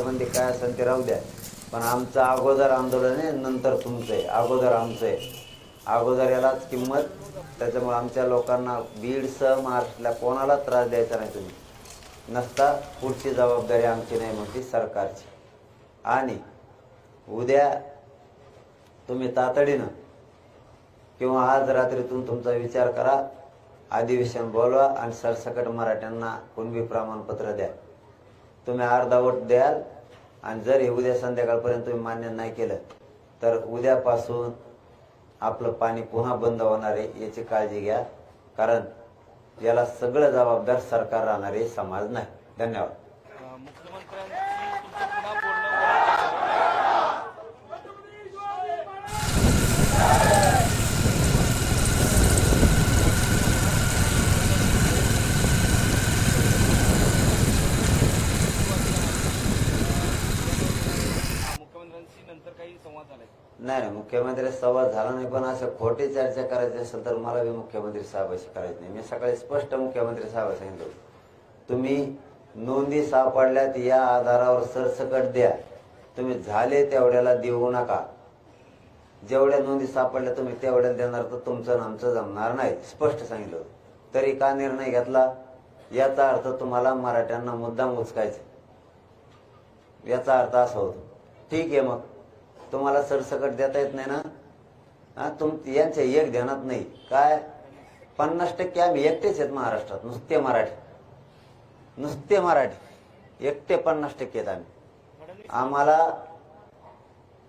बंदी काय असेल ते राहू द्या. पण आमचं अगोदर आंदोलन आहे नंतर तुमचं आहे. अगोदर आमचं आहे. अगोदर यालाच किंमत त्याच्यामुळे आमच्या लोकांना बीडसह महाराष्ट्रातल्या कोणाला त्रास द्यायचा नाही तुम्ही. नसता पुढची जबाबदारी आमची नाही म्हणते सरकारची. आणि उद्या तुम्ही तातडीनं किंवा आज रात्रीतून तुमचा विचार करा अधिवेशन बोलवा आणि सरसकट मराठ्यांना कुणबी प्रमाणपत्र द्या. तुम्ही अर्धावट द्याल आणि जर हे उद्या संध्याकाळपर्यंत तुम्ही मान्य नाही केलं तर उद्यापासून आपलं पाणी पुन्हा बंद होणार आहे याची काळजी घ्या. कारण याला सगळं जबाबदार सरकार राहणार आहे समाज नाही. धन्यवाद अ, मुख्यमंत्र्यांशी तुमचं पुन्हा बोलणं होणार आहे. मुख्यमंत्र्यांशी नंतर काही संवाद झालाय नाही नाही मुख्यमंत्री संवाद झाला नाही पण असं खोटी चर्चा करायची असेल तर मला बी मुख्यमंत्री साहेबाशी करायची नाही. मी सकाळी स्पष्ट मुख्यमंत्री साहेब सांगितलं तुम्ही नोंदी सापडल्यात या आधारावर सरसकट द्या. तुम्ही झाले तेवढ्याला देऊ नका. जेवढ्या नोंदी सापडल्या तुम्ही तेवढ्याला देणार तर तुमचं आमचं जमणार नाही स्पष्ट सांगितलं तरी का निर्णय घेतला? याचा अर्थ तुम्हाला मराठ्यांना मुद्दाम उचकायचा याचा अर्थ असा होतो. ठीक आहे मग. तुम्हाला सरसकट देता येत नाही ना? तुम यांच्या एक ध्यानात नाही. काय? पन्नास टक्के आम्ही एकटेच आहेत महाराष्ट्रात. नुसते मराठी. नुसते मराठी. एकटे पन्नास टक्के आहेत आम्ही. आम्हाला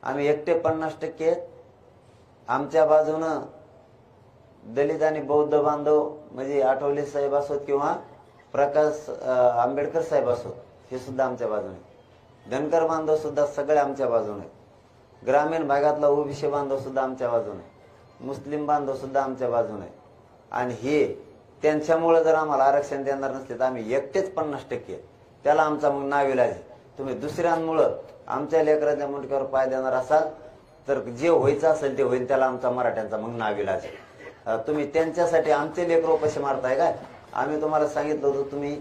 आम्ही एकटे पन्नास टक्के आहेत. आमच्या बाजूनं दलित आणि बौद्ध बांधव म्हणजे आठवले साहेब असोत किंवा प्रकाश आंबेडकर साहेब असोत हे सुद्धा आमच्या बाजूने. धनकर बांधव सुद्धा सगळे आमच्या बाजूने आहेत. ग्रामीण भागातला ओबीसी बांधव सुद्धा आमच्या बाजूने मुस्लिम बांधव सुद्धा आमच्या बाजूने आहे. आणि हे त्यांच्यामुळे जर आम्हाला आरक्षण देणार नसले तर आम्ही एकटेच पन्नास टक्के त्याला आमचा मग नाविलाज तुम्ही दुसऱ्यांमुळं आमच्या लेकराच्या मुंडक्यावर पाय देणार असाल तर जे व्हायचं असेल ते होईल त्याला आमचा मराठ्यांचा मग नाविलाज तुम्ही त्यांच्यासाठी आमचे लेकर पैसे मारताय काय? आम्ही तुम्हाला सांगितलं होतं तुम्ही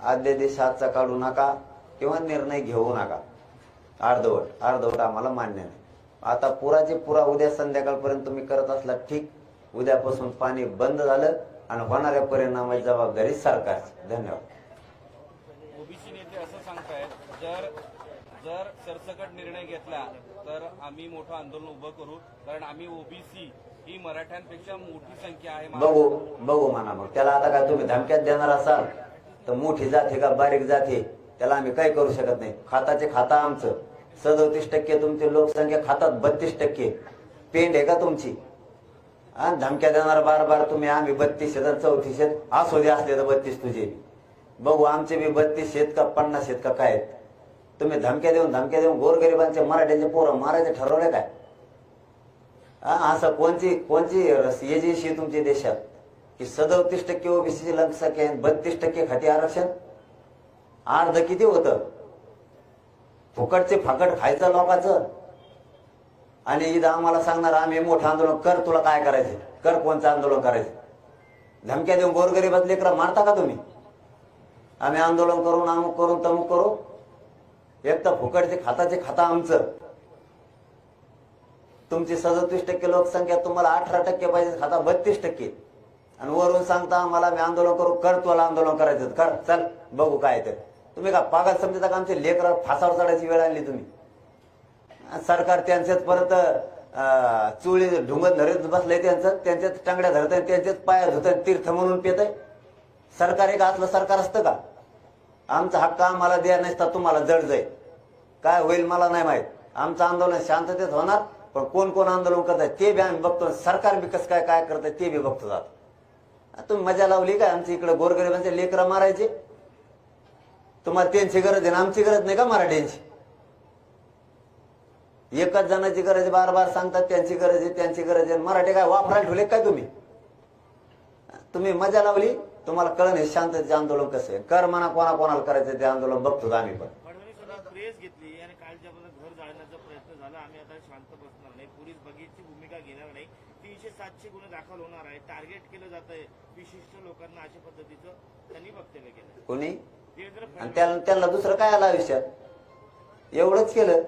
अध्यादेश हातचा काढू नका किंवा निर्णय घेऊ नका. अर्धवट अर्धवट आम्हाला मान्य नाही. आता पुराचे पुरा उद्या संध्याकाळपर्यंत तुम्ही करत असला ठीक. उद्यापासून पाणी बंद झालं आणि होणाऱ्या परिणामाची जबाबदारी सरकारची. धन्यवाद. ओबीसी नेते असं सांगतायत जर जर सरसकट निर्णय घेतला तर आम्ही मोठं आंदोलन उभं करू. कारण आम्ही ओबीसी ही मराठ्यांपेक्षा मोठी संख्या आहे बघू बघू म्हणा मग. त्याला आता काय तुम्ही धमक्यात देणार असाल? तर मोठी जाते का बारीक जाते त्याला आम्ही काही करू शकत नाही. खाताचे खाता आमचं. सदोतीस टक्के तुमची लोकसंख्या खातात बत्तीस टक्के. पेंड आहे का तुमची? आणि धमक्या देणार बार बार तुम्ही आम्ही बत्तीस शेतात चौतीस आहेत. असू दे असले तर बत्तीस तुझे. बघू आमचे बी बत्तीस शेतका का पन्नास आहेत का काय आहेत? तुम्ही धमक्या देऊन धमक्या देऊन गोरगरिबांचे मराठ्यांचे पोरं मारायचे ठरवले काय? असं कोणची कोणची रस- एजन्सी आहे तुमच्या देशात? की सदोतीस टक्के ओबीसीची लोकसंख्या बत्तीस टक्के खाती आरक्षण? अर्ध किती होतं? फुकटचे फाकट खायचं लोकांचं. आणि इथं आम्हाला सांगणार आम्ही मोठं आंदोलन कर तुला काय करायचं कर कोणचं आंदोलन करायचं धमक्या देऊन गोरगरीबात लेकरं मारता का तुम्ही? आम्ही आंदोलन करून अमुक करून तमुक करू एक तर फुकटचे खाताचे खाता आमचं. तुमची सदतीस टक्के लोकसंख्या तुम्हाला अठरा टक्के पाहिजे खाता बत्तीस टक्के. आणि वरून सांगता आम्हाला मी आंदोलन करू कर तुला आंदोलन करायचं कर चल बघू काय तर तुम्ही का पागल समजता का आमचे लेकर फासावर चढायची वेळ आणली तुम्ही? सरकार त्यांच्यात परत चुळी ढुंगत धरत बसलंय त्यांचं त्यांच्यात टांगड्या धरत आहे त्यांच्याच पाया धुत तीर्थ म्हणून पेत आहे सरकार एक असलं सरकार असतं का? आमचा हक्क आम्हाला द्या नसता तुम्हाला जड जाईल. काय होईल मला नाही माहीत. आमचं आंदोलन शांततेत होणार पण कोण कोण आंदोलन करत आहे ते बी आम्ही बघतो सरकार बी कसं काय काय करत आहे ते बी बघतो जात. तुम्ही मजा लावली काय आमच्या इकडे गोरगरिबांचे लेकरं मारायचे? तुम्हाला त्यांची गरज आहे ना आमची गरज नाही का मराठ्यांची? एकच जणांची गरज आहे बार बार सांगतात त्यांची गरज आहे त्यांची गरज आहे. मराठी काय वापरायला ठेवले काय तुम्ही? तुम्ही मजा लावली? तुम्हाला कळण हे शांततेचे आंदोलन कसं आहे? कर म्हणा कोणा कोणाला करायचं ते आंदोलन बघतो आम्ही पण. फडणवीस स्वतः प्रेस घेतली आणि कालच्यापासून घर जाळण्याचा प्रयत्न झाला. आम्ही आता शांत बसणार नाही. पोलीस बघीची भूमिका घेणार नाही. तीनशे सातशे गुन्हे दाखल होणार आहे. टार्गेट केलं जात आहे विशिष्ट लोकांना अशा पद्धतीचं त्यांनी वक्तव्य केलं. कोणी? आणि त्यांना दुसरं काय आलं आयुष्यात? एवढंच केलं.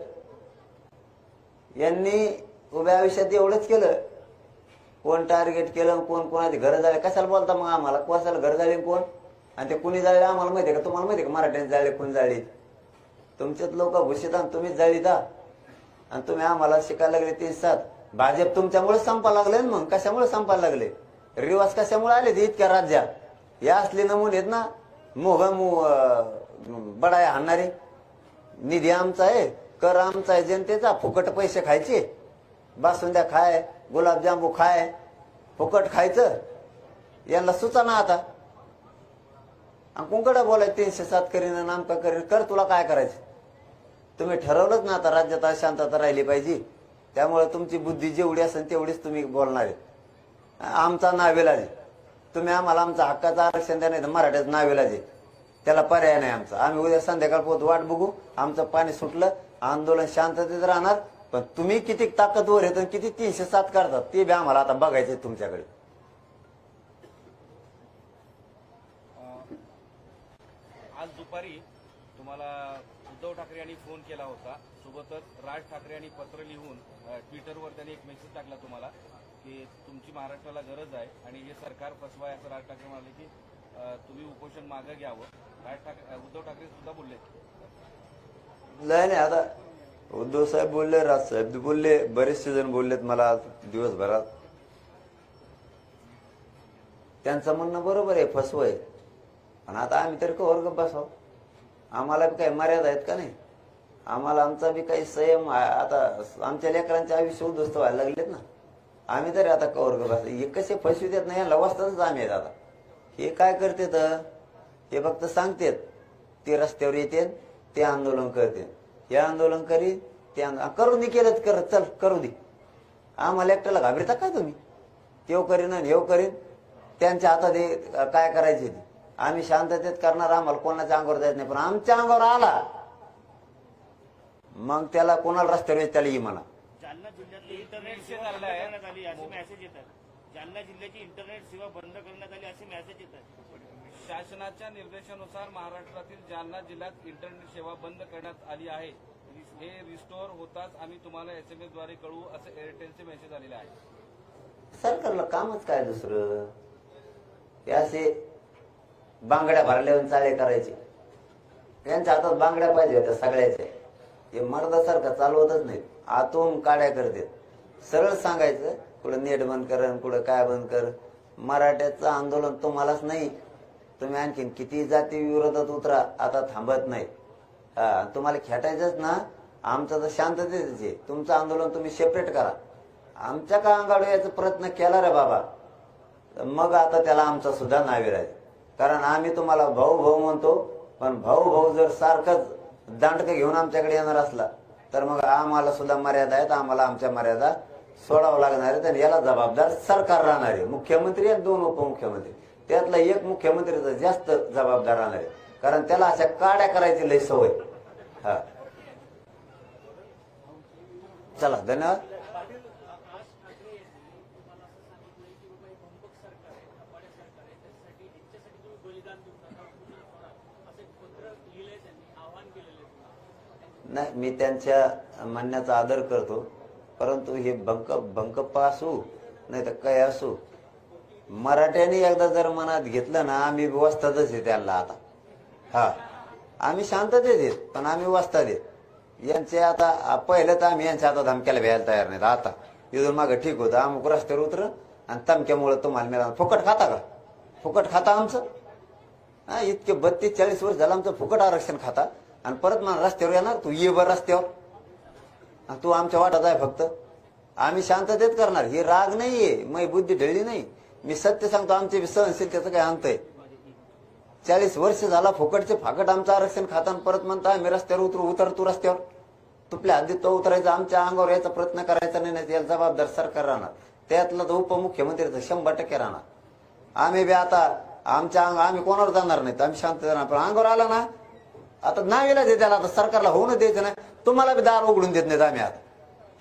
यांनी उभ्या आयुष्यात एवढंच केलं. कोण टार्गेट केलं कोण कोणाची घर जावे कशाला बोलता मग आम्हाला? कोणाला घर जाळे कोण? आणि ते कुणी जाळले आम्हाला माहितीये का? तुम्हाला माहितीये का मराठ्यांनी जाळले कोण जाळले तुमच्यात लोक घुशीत आणि तुम्हीच जाळीत हा. आणि तुम्ही आम्हाला शिकायला लागले तीन सात. भाजप तुमच्यामुळे संपायला लागले ना मग कशामुळे संपायला लागले? रिवाज कशामुळे आले ते इतक्या राज्यात? या असले नमुने आहेत ना मोह मो बडाय हाणणारे. निधी आमचा आहे कर आमचा आहे जनतेचा. फुकट पैसे खायचे. बासुंद्या खाय गुलाबजांबू खाय. फुकट खायचं. यांना सुचना आता. आणि कुंकडं बोलाय तीनशे सात करीन आणि करीन. कर तुला काय करायचं? तुम्ही ठरवलंच ना आता राज्यात आज शांतता राहिली पाहिजे. त्यामुळे तुमची बुद्धी जेवढी असेल तेवढीच तुम्ही बोलणार आहे. आमचा नावेलाज आहे. तुम्ही आम्हाला आमचा हक्काचं आरक्षण द्या नाही तर मराठ्याचं नावेलाज आहे त्याला पर्याय नाही आमचा. आम्ही उद्या संध्याकाळ पोहोच वाट बघू. आमचं पाणी सुटलं आंदोलन शांततेत राहणार. पण तुम्ही किती ताकदवर येत किती तीनशे सात करतात ते बी आम्हाला आता बघायचे तुमच्याकडे. आज दुपारी तुम्हाला उद्धव ठाकरे यांनी फोन केला होता. सोबतच राज ठाकरे यांनी पत्र लिहून ट्विटरवर त्यांनी एक मेसेज टाकला तुम्हाला. की तुमची महाराष्ट्राला गरज आहे आणि हे सरकार फसवाय असं राज ठाकरे म्हणाले की तुम्ही उपोषण मागं घ्यावं. राज ठाकरे उद्धव ठाकरे सुद्धा बोलले. नाही नाही आता उद्धव साहेब बोलले राज साहेब बोलले बरेचसे जण बोललेत मला आज दिवसभरात. त्यांचं म्हणणं बरोबर आहे फसवय पण आता आम्ही तरी वर्ग बसाव. आम्हाला बी काही मर्यादा आहेत का नाही? आम्हाला आमचा बी काही संयम आता आमच्या लेकरांचे आयुष्य उद्ध्वस्त व्हायला लागलेत ना. आम्ही तरी आता कवर करू असं. हे कसे फसवी देत नाही यांना आम्ही आहेत आता. हे काय करते तर हे फक्त सांगतेत. ते रस्त्यावर येते ते आंदोलन करते हे आंदोलन करीत ते आंदोलन करू दे केलं कर चल करू दे. आम्हाला एकट्याला घाबरता काय तुम्ही? तेव करीन आणि हेव करीन. त्यांच्या हातात हे काय करायचे ते? आम्ही शांततेत करणार आम्हाला कोणाच्या अंगावर जायचं नाही. पण आमच्या अंगावर आला. मग त्याला कोणाला रस्त्यावर येत त्याला ये म्हणा. जालना जिल्ह्यातली इंटरनेट सेवा बंद करण्यात आली असे मेसेज येतात. जालना जिल्ह्याची इंटरनेट सेवा बंद करण्यात आली असे मेसेज येतात. शासनाच्या निर्देशानुसार महाराष्ट्रातील जालना जिल्ह्यात इंटरनेट सेवा बंद करण्यात आली आहे. हे रिस्टोअर होताच आम्ही तुम्हाला एसएमएसद्वारे कळवू असे एअरटेलचे मेसेज आलेले आहे. सरकारला कामच काय दुसरं? हे असे बांगड्या भरल्यावर चाळे करायचे. यांच्या हातात बांगड्या पाहिजे होत्या सगळ्याच्या हे मर्दासारखं चालवतच नाही आतून काड्या करतात. सरळ सांगायचं कुठं नेट बंद कर आणि कुठं काय बंद कर. मराठ्याचं आंदोलन तुम्हालाच नाही. तुम्ही आणखीन किती जाती विरोधात उतरा आता थांबत नाही. हा तुम्हाला खेटायचंच ना. आमचं तर शांततेच तुमचं आंदोलन तुम्ही सेपरेट करा. आमच्या का अंगाडू याचा प्रयत्न केला रे बाबा? मग आता त्याला आमचा सुद्धा नाविराज कारण आम्ही तुम्हाला भाऊ भाऊ म्हणतो पण भाऊ भाऊ जर सारखंच दांडकं घेऊन आमच्याकडे येणार असला तर मग आम्हाला सुद्धा मर्यादा आहेत आम्हाला आमच्या मर्यादा सोडावं लागणार आहेत आणि याला जबाबदार सरकार राहणार आहे. मुख्यमंत्री आणि दोन उपमुख्यमंत्री. त्यातला एक मुख्यमंत्रीचा जास्त जबाबदार राहणार आहे. कारण त्याला अशा काड्या करायची लय सवय. हा. चला धन्यवाद. नाही मी त्यांच्या म्हणण्याचा आदर करतो. परंतु हे भंक भंकप्पा असू नाही तर काय असू मराठ्याने एकदा जर मनात घेतलं ना आम्ही वस्तातच आहे त्यांना आता. हा आम्ही शांततेत येत पण आम्ही वस्ता देत यांचे आता पहिलं तर आम्ही यांच्या हातात धमक्याला भ्यायला तयार नाहीत. आता इथून मागं ठीक होतं. अमुक रस्त्यावर उतर आणि धमक्यामुळं तुम्हाला मिळाला. फुकट खाता का? फुकट खाता आमचं? हा इतके बत्तीस चाळीस वर्ष झालं आमचं फुकट आरक्षण खाता. आणि परत मला रस्त्यावर येणार तू ये बर रस्त्यावर. तू आमच्या वाटात आहे फक्त. आम्ही शांततेत करणार. ही राग नाहीये. मग बुद्धी ढळली नाही. मी सत्य सांगतो आमचे सहनशील त्याचं काय अंत आहे? चाळीस वर्ष झाला फुकटचे फाकट आमचं आरक्षण खाता आणि परत म्हणता आम्ही रस्त्यावर उतरू उतर तू रस्त्यावर. तुपल्या हद्दीत तो उतरायचा आमच्या अंगावर याचा प्रयत्न करायचा नाही नाही याला जबाबदार सरकार राहणार. त्यातला तो उपमुख्यमंत्रीचा शंभर टक्के राहणार. आम्ही बी आता आमच्या अंग आम्ही कोणावर जाणार नाहीत? आम्ही शांत जाणार पण अंगावर आला ना आता नावेला दे त्याला आता सरकारला होऊन द्यायचं नाही. तुम्हाला बी दार उघडून देत नाहीत आम्ही आता.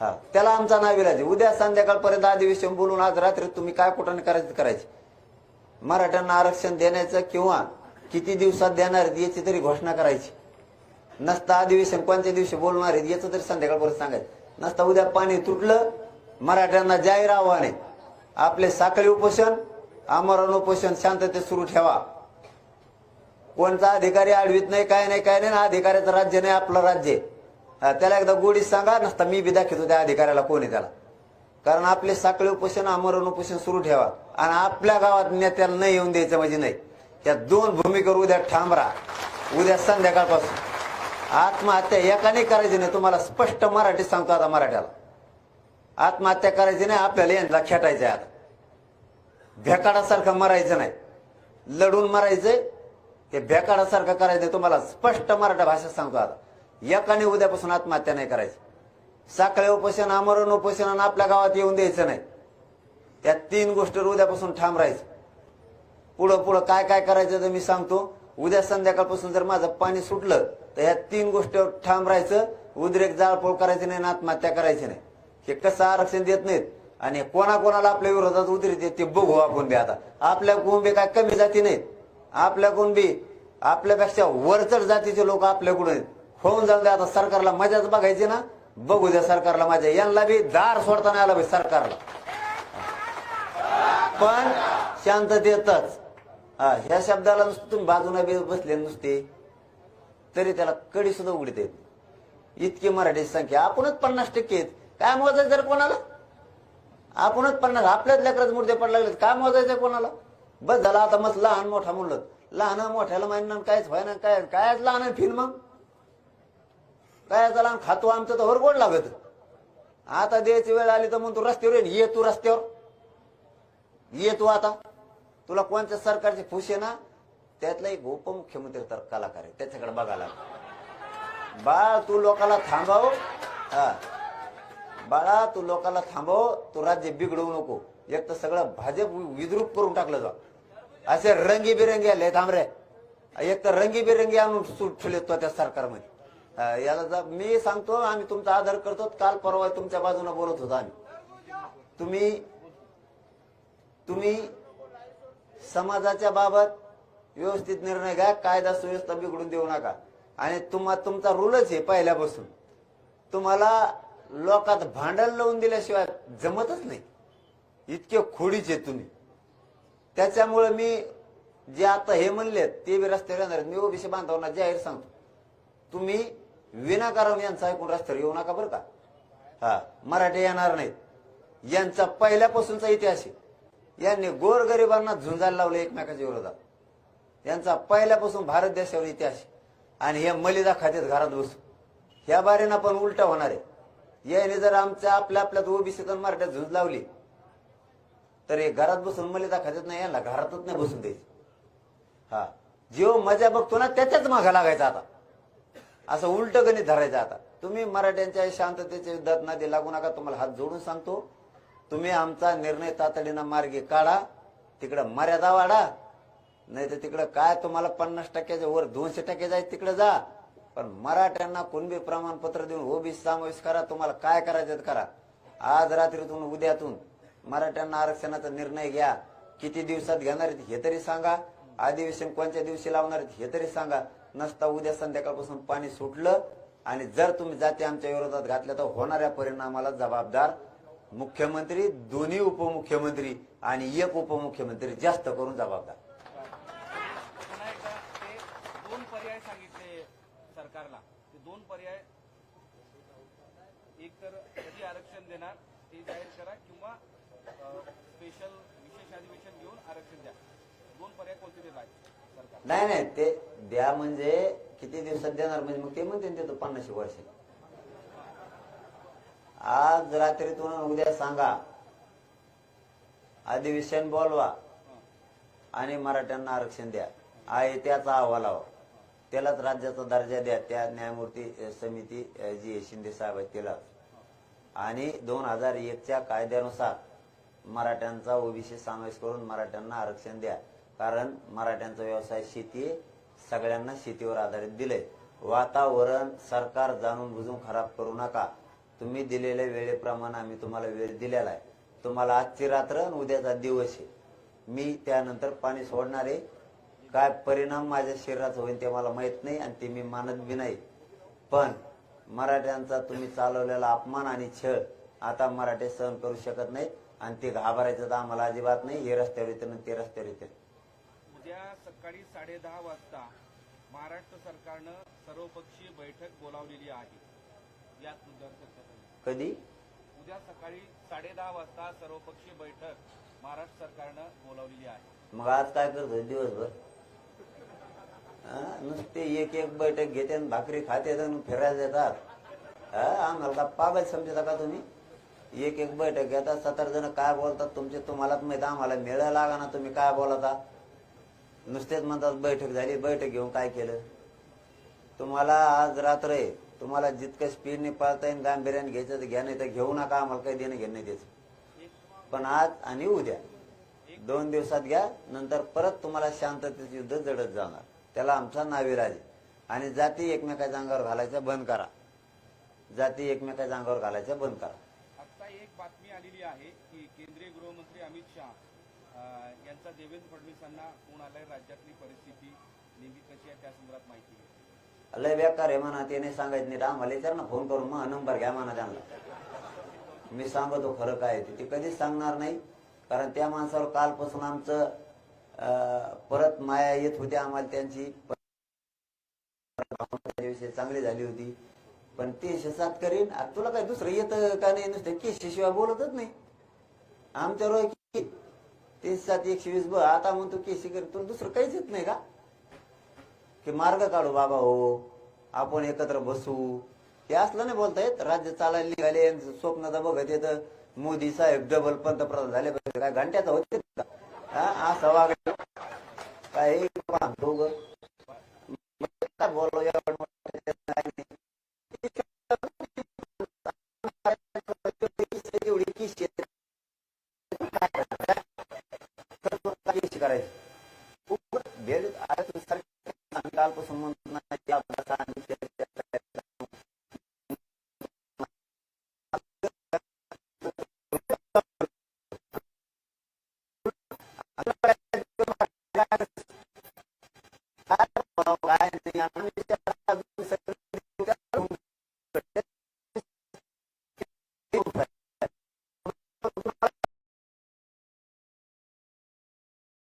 हा त्याला आमचा नावेला दे उद्या संध्याकाळपर्यंत अधिवेशन बोलून आज रात्री तुम्ही काय कुठं करायचं करायचे? मराठ्यांना आरक्षण देण्याचं किंवा किती दिवसात देणार आहेत याची तरी घोषणा करायची. नसता अधिवेशन कोणत्या दिवशी बोलणार आहेत याचं तरी संध्याकाळपर्यंत सांगायचं. नसता उद्या पाणी तुटलं मराठ्यांना जाहीर आव्हान आहे. आपले साखळी उपोषण आमरण उपोषण शांततेत सुरू ठेवा. कोणता अधिकारी आडवीत नाही काय नाही काय नाही ना अधिकाऱ्याचं राज्य नाही आपलं राज्य. आहे. त्याला एकदा गोडी सांगा नसता मी बी दाखवतो त्या अधिकाऱ्याला कोण आहे त्याला. कारण आपले साखळी उपोषण आमरण उपोषण सुरू ठेवा. आणि आपल्या गावात नेत्याला नाही येऊन द्यायचं म्हणजे नाही. त्या दोन भूमिकेवर उद्या ठाम राहा उद्या संध्याकाळपासून. आत्महत्या एकाने करायची नाही तुम्हाला स्पष्ट मराठी सांगतो आता मराठ्याला. आत्महत्या करायची नाही आपल्याला यांना खेटायचं आहे आता. भेकाडासारखं मरायचं नाही. लढून मरायचंय हे भेकाडासारखं करायचं तुम्हाला स्पष्ट मराठा भाषेत सांगतो आता. एकाने उद्यापासून आत्महत्या नाही करायची. साखळे उपोषण आमरण उपोषण आपल्या गावात येऊन द्यायचं नाही. त्या तीन गोष्टीवर उद्यापासून ठाम राहायचं. पुढं पुढं काय काय करायचं तर मी सांगतो. उद्या संध्याकाळपासून जर माझं पाणी सुटलं तर ह्या तीन गोष्टीवर ठाम राहायचं. उद्रेक जाळपोळ करायची नाही आणि आत्महत्या करायची नाही. हे कसं आरक्षण देत नाहीत? आणि कोणाकोणाला आपल्या विरोधात उतरते ते बघू आपण बी आता. आपल्या बी काय कमी जाती नाहीत. आपल्याकडून बी आपल्यापेक्षा वरचढ जातीचे लोक आपल्याकडून आहेत. होऊन जाऊन द्या आता सरकारला मजाच बघायची ना. बघू द्या सरकारला मजा. यांना बी दार सोडताना आला बी सरकारला. पण शांततेतच हा ह्या शब्दाला नुसतं तुम्ही बाजूला बी बसले नुसते. तरी त्याला कडी सुद्धा उघडीत येत इतकी मराठी संख्या. आपणच पन्नास टक्के आहेत. काय मोजायचं जर कोणाला? आपणच पन्नास. आपल्याच लेकरात मुर्दे पडला लागले काय मोजायचं कोणाला? बस झाला आता मस्त लहान मोठा म्हणलं. लहान मोठ्याला माहिती कायच व्हायना काय कायच लहान फिन मग. काय लहान खातो आमचं तर गोड लागत. आता द्यायची वेळ आली तर मग तू रस्त्यावर ये. ये तू रस्त्यावर. ये तू आता. तुला कोणत्या सरकारची खुश आहे ना त्यातला एक उपमुख्यमंत्री तर कलाकार आहे. त्याच्याकडे बघायला बाळ तू लोकाला थांबव. हा. बाळा तू लोकाला थांबव. तू राज्य बिघडवू नको. एक तर सगळं भाजप विद्रूप करून टाकलं जा असे रंगीबिरंगी आले थांबरे. एक तर रंगीबिरंगी आणून सूट ठेवले तो त्या सरकारमध्ये. याला जा- मी सांगतो आम्ही तुमचा आदर करतो काल परवा तुमच्या बाजूने बोलत होतो आम्ही. तुम्ही तुम्ही समाजाच्या बाबत व्यवस्थित निर्णय घ्या कायदा सुव्यवस्था बिघडून देऊ नका. आणि तुम्हा तुमचा रूलच आहे पहिल्यापासून. तुम्हाला लोकात भांडण लावून दिल्याशिवाय जमतच नाही. इतके खोडीचे तुम्ही. त्याच्यामुळे मी जे आता हे म्हणले ते बी रस्त्यावर येणार मी ओबीसी बांधवांना जाहीर सांगतो. तुम्ही विनाकारण यांचं ऐकून रस्त्यावर येऊ नका बरं का? हा मराठी येणार नाहीत. यांचा पहिल्यापासूनचा इतिहास आहे. यांनी गोरगरिबांना झुंजायला लावलं एकमेकाच्या विरोधात. यांचा पहिल्यापासून भारत देशावर इतिहास आहे. आणि हे मलिदा खात्यात घरात बसू ह्या बारीनं पण उलटा होणार आहे. याने जर आमच्या आपल्या आपल्यात ओबीसीत मराठ्यात झुंज लावली तर हे घरात बसून मलिदा खात्यात नाही यांना घरातच नाही बसून द्यायचं. हा. जेव मजा बघतो ना त्याच्याच मागा लागायचा आता. असं उलट गणित धरायचं आता. तुम्ही मराठ्यांच्या शांततेच्या युद्धात नदी लागू नका तुम्हाला हात जोडून सांगतो. तुम्ही आमचा निर्णय तातडीनं मार्गे काढा. तिकडं मर्यादा वाढा. नाही तर तिकडं काय तुम्हाला पन्नास टक्क्याच्या वर दोनशे टक्के जायचं तिकडे जा. पण मराठ्यांना कुणबी प्रमाणपत्र देऊन ओबीसी समावेश करा तुम्हाला काय करायचं ते करा. आज रात्रीतून उद्यातून. मराठ्यांना आरक्षणाचा निर्णय घ्या. किती दिवसात घेणार आहेत हे तरी सांगा. अधिवेशन कोणत्या दिवशी लावणार आहेत हे तरी सांगा. नसता उद्या संध्याकाळपासून पाणी सुटलं आणि जर तुम्ही जाती आमच्या विरोधात घातल्या तर होणाऱ्या परिणामाला जबाबदार मुख्यमंत्री दोन्ही उपमुख्यमंत्री आणि एक उपमुख्यमंत्री जास्त करून जबाबदार. दोन पर्याय सांगितले सरकारला. ते दोन पर्याय एक तर कधी आरक्षण देणार ते जाहीर करा किंवा स्पेशल विशेष अधिवेशन घेऊन आरक्षण द्या. दोन पर्याय कोणते देत आहे सरकार. नाही नाही ते द्या म्हणजे किती दिवसात देणार? म्हणजे मग ते म्हणते देतो पन्नासशे वर्ष. आज रात्रीतून उद्या सांगा. अधिवेशन बोलवा. आणि मराठ्यांना आरक्षण द्या. आहे त्याचा अहवाल हवा त्यालाच राज्याचा दर्जा द्या. त्या न्यायमूर्ती समिती जी शिंदे साहेब आहेत त्याला आणि दोन हजार एकच्या कायद्यानुसार मराठ्यांचा ओबीसी समावेश करून मराठ्यांना आरक्षण द्या. कारण मराठ्यांचा व्यवसाय शेती सगळ्यांना शेतीवर आधारित दिले वातावरण सरकार जाणून बुजून खराब करू नका. तुम्ही दिलेल्या वेळेप्रमाणे आम्ही तुम्हाला वेळ दिलेला आहे. तुम्हाला आजची रात्र आणि उद्याचा दिवस आहे. मी त्यानंतर पाणी सोडणारे काय परिणाम माझ्या शरीराचा होईल ते मला माहीत नाही आणि ते मी मानत बी नाही. पण मराठ्यांचा तुम्ही चालवलेला अपमान आणि छळ आता मराठे सहन करू शकत नाहीत. आणि ते घाबरायचं तर आम्हाला अजिबात नाही हे रस्त्यावर येते ते रस्त्यावर येते. उद्या सकाळी साडे दहा वाजता महाराष्ट्र सरकारनं सर्वपक्षीय बैठक बोलावलेली आहे. याच मुद्द्यावर चर्चा करू कधी? उद्या सकाळी साडे दहा वाजता सर्वपक्षीय बैठक महाराष्ट्र सरकारनं बोलावलेली आहे. मग आज काय करतो दिवसभर? हा, नुसते एक एक बैठक घेते आणि भाकरी खाते आणि फिरायला येतात हा, आम्हाला का पागल समजता का तुम्ही? एक एक बैठक घेतात सतरा जण काय बोलतात तुमचे तुम्हालाच माहिती आम्हाला मिळायला लागा ना तुम्ही काय बोलता नुसतेच म्हणतात बैठक झाली बैठक घेऊन काय केलं? तुम्हाला आज रात्र आहे तुम्हाला जितकं स्पीडने पळता येईल गांभीर्याने घ्यायचं तर घ्या नाही तर घेऊ नका आम्हाला काही देणं घेणं नाही द्यायचं पण आज आणि उद्या दोन दिवसात घ्या नंतर परत तुम्हाला शांततेचं युद्ध जडत जाणार. त्याला आमचा नाविराज आणि जाती एकमेकाच्या अंगावर घालायचं बंद करा. जाती एकमेकाच्या अंगावर घालायचं बंद करा. एक बातमी आलेली आहे की केंद्रीय गृहमंत्री अमित शहा यांचा देवेंद्र फडणवीसांना फोन आलाय राज्यातली परिस्थिती नेमकी कशी आहे त्या संदर्भात माहिती घ्यायची लय बेकार आहे म्हणा ते नाही सांगायचं नाही आम्हाला विचार ना फोन करून मग नंबर घ्या म्हणा त्यांना. मी सांगतो खरं काय ते. कधीच सांगणार नाही कारण त्या माणसावर कालपासून आमचं परत माया येत होती आम्हाला त्यांची. चांगली झाली होती. पण ते सात करीन. आता तुला काय दुसरं येतं का नाही? नुसतं केसशे शिवाय बोलतच नाही. आमच्या रोय सात एकशे वीस ब आता म्हणतो केसी कर. तुला दुसरं काहीच येत नाही का? की मार्ग काढू बाबा हो. आपण एकत्र बसू. हे असलं नाही बोलता येत राज्य चालायला निघाले. स्वप्न तर बघत येत. मोदी साहेब डबल पंतप्रधान झाले. काय घंट्याचा होते हा, असं वागलं काय बोलू या तर तुला काय किशी करायची. गेले आता तू सारखं कालपासून